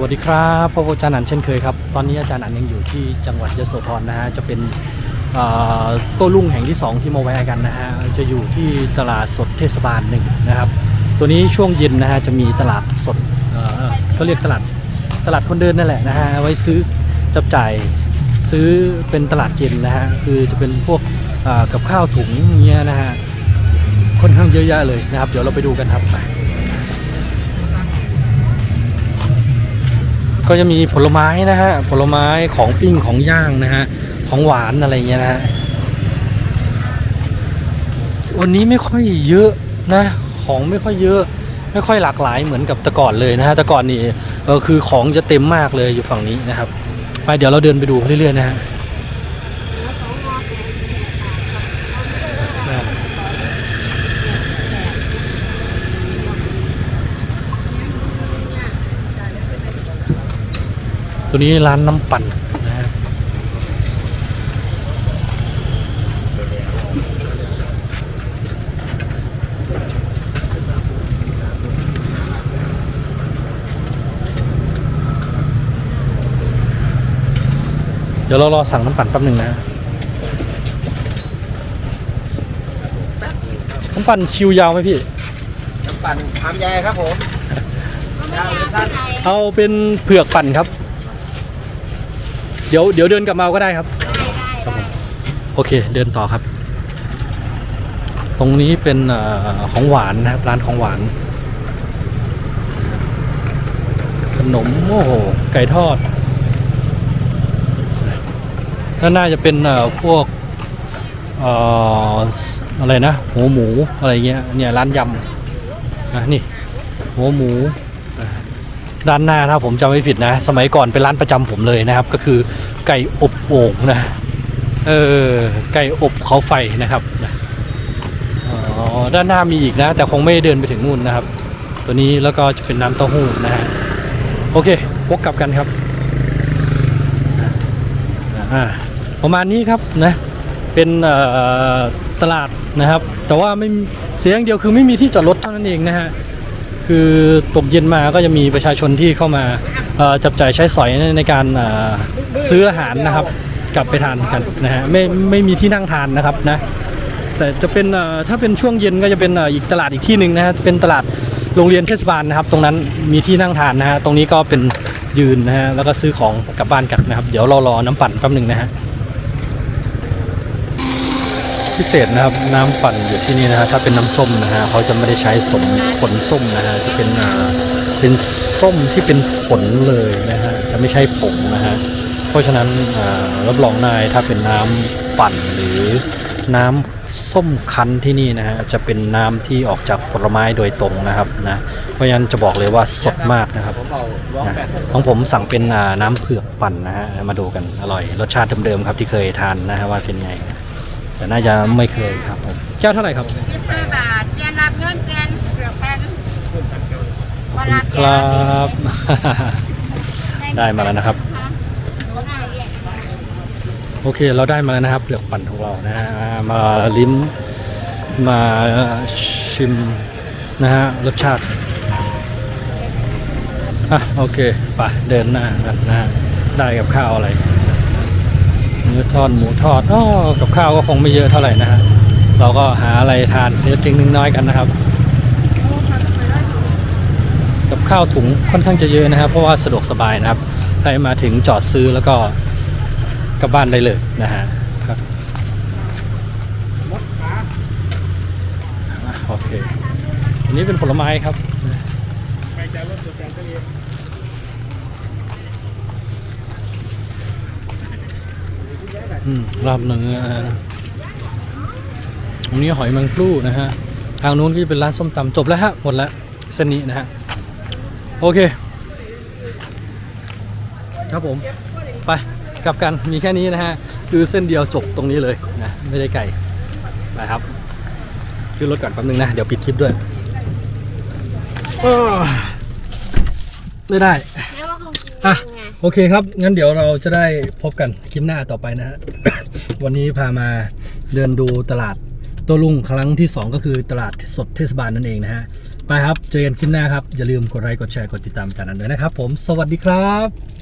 วัสดีครับพบอาจารย์อันเช่นเคยครับ ตอนนี้อาจารย์อันยังอยู่ที่จังหวัดยโสธรนะฮะ จะเป็นเอ่อโต้รุ่งแห่งที่ 2 ที่มาแวะกันนะฮะ จะอยู่ที่ตลาดสดเทศบาลหนึ่งนะครับ ตัวนี้ช่วงเย็นนะฮะจะมีตลาดสดเอ่อเขาเรียกตลาดตลาดคนเดินนั่นแหละนะฮะ ไว้ซื้อจับจ่ายซื้อเป็นตลาดเย็นนะฮะ คือจะเป็นพวกกับข้าวถุงเงี้ยนะฮะ ค่อนข้างเยอะแยะเลยนะครับ เดี๋ยวเราไปดูกันครับ ก็จะมีผลไม้นะฮะ ผลไม้ของปิ้งของย่างนะฮะ ของหวานอะไรเงี้ยนะฮะ วันนี้ไม่ค่อยเยอะนะ ของไม่ค่อยเยอะ ไม่ค่อยหลากหลายเหมือนกับแต่ก่อนเลยนะฮะ แต่ก่อนนี่เออคือของจะเต็มมากเลยอยู่ฝั่งนี้นะครับ ไปเดี๋ยวเราเดินไปดูเรื่อยๆนะฮะ ตัวนี้ร้านน้ำปั่นนะครับเดี๋ยวเรารอสั่งน้ำปั่นแป๊บหนึ่งนะ น้ำปั่นคิวยาวไหมพี่ น้ำปั่นทำใหญ่ครับผมยาวสั้นเอาเป็นเผือกปั่นครับ เดี๋ยวเดี๋ยวเดินกลับมาเอาก็ได้ครับครับผมโอเค เดินต่อครับ ตรงนี้เป็นเออของหวานนะครับ ร้านของหวาน ขนมโอ้โหไก่ทอดแล้วน่าจะเป็นเอ่อพวกเอ่ออะไรนะหัวหมูอะไรเงี้ยเนี่ยร้านยำนะนี่หัวหมูอะ ด้านหน้าถ้าผมจำไม่ผิดนะ สมัยก่อนเป็นร้านประจำผมเลยนะครับ ก็คือไก่อบโอ่งนะเออไก่อบเขาไฟนะครับอ๋อด้านหน้ามีอีกนะ แต่คงไม่เดินไปถึงนู่นนะครับ ตัวนี้แล้วก็จะเป็นน้ำเต้าหู้นะฮะโอเควกกลับกันครับประมาณนี้ครับนะเป็นตลาดนะครับ แต่ว่าไม่เสียงเดียวคือไม่มีที่จอดรถเท่านั้นเองนะฮะ คือตกเย็นมาก็จะมีประชาชนที่เข้ามาจับจ่ายใช้สอยในในการซื้ออาหารนะครับ กลับไปทานกันนะฮะไม่ไม่มีที่นั่งทานนะครับนะแต่จะเป็นถ้าเป็นช่วงเย็นก็จะเป็นอีกตลาดอีกที่หนึ่งนะฮะเป็นตลาดโรงเรียนเทศบาลนะครับ ตรงนั้นมีที่นั่งทานนะฮะตรงนี้ก็เป็นยืนนะฮะแล้วก็ซื้อของกลับบ้านกันนะครับ เดี๋ยวเรารอน้ำปั่นแป๊บหนึ่งนะฮะ พิเศษนะครับน้ำปั่นอยู่ที่นี่นะฮะถ้าเป็นน้ำส้มนะฮะเขาจะไม่ได้ใช้สมผลส้มนะฮะจะเป็นอ่าเป็นส้มที่เป็นผลเลยนะฮะจะไม่ใช่ผงนะฮะเพราะฉะนั้นอ่ารับรองได้ถ้าเป็นน้ำปั่นหรือน้ำส้มคั้นที่นี่นะฮะจะเป็นน้ำที่ออกจากผลไม้โดยตรงนะครับนะเพราะฉะนั้นจะบอกเลยว่าสดมากนะครับนะของผมสั่งเป็นน้ำเผือกปั่นนะฮะมาดูกันอร่อย รสชาติเดิมๆครับที่เคยทานนะฮะว่าเป็นไง แต่น่าจะไม่เคยครับผมแก้วเท่าไหร่ครับยี่สิบห้าบาทเรียนรับเงินเรียนเสือกกันขอบคุณครับ ได้มาแล้วนะครับ โอเคเราได้มาแล้วนะครับเปลือกปั่นของเรานะฮะมาลิ้มมาชิมนะฮะรสชาติอะโอเคไปเดินหน้ากันนะฮะได้กับข้าวอะไรเนื้อ ทอดหมูทอดอ้อกับข้าวก็คงไม่เยอะเท่าไหร่นะฮะเราก็หาอะไรทานเล็กๆน้อยๆกันนะครับ กับข้าวถุงค่อนข้างจะเยอะนะครับ เพราะว่าสะดวกสบายนะครับใครมาถึงจอดซื้อแล้วก็กลับบ้านได้เลยนะฮะครับอะโอเคอันนี้เป็นผลไม้ครับ รอบหนึ่งอะตรงนี้หอยแมังกรูนะฮะ ทางนู้นก็เป็นร้านส้มตำจบแล้วฮะ หมดแล้วเส้นนี้นะฮะ โอเค ครับผม ไปกลับกันมีแค่นี้นะฮะ คือเส้นเดียวจบตรงนี้เลยนะ ไม่ได้ไกลไปครับขึ้นรถก่อนแป๊บนึงนะ เดี๋ยวปิดคลิปด้วย ไม่ได้ อะโอเคครับ งั้นเดี๋ยวเราจะได้พบกันคลิปหน้าต่อไปนะฮะ วันนี้พามาเดินดูตลาดโตัวลุงครั้งที่ 2 ก็คือตลาดสดเทศบาลนั่นเองนะฮะ ไปครับ เจอกันคลิปหน้าครับ อย่าลืมกดไลค์กดแชร์กดติดตามจานันด้วยนะครับผม สวัสดีครับ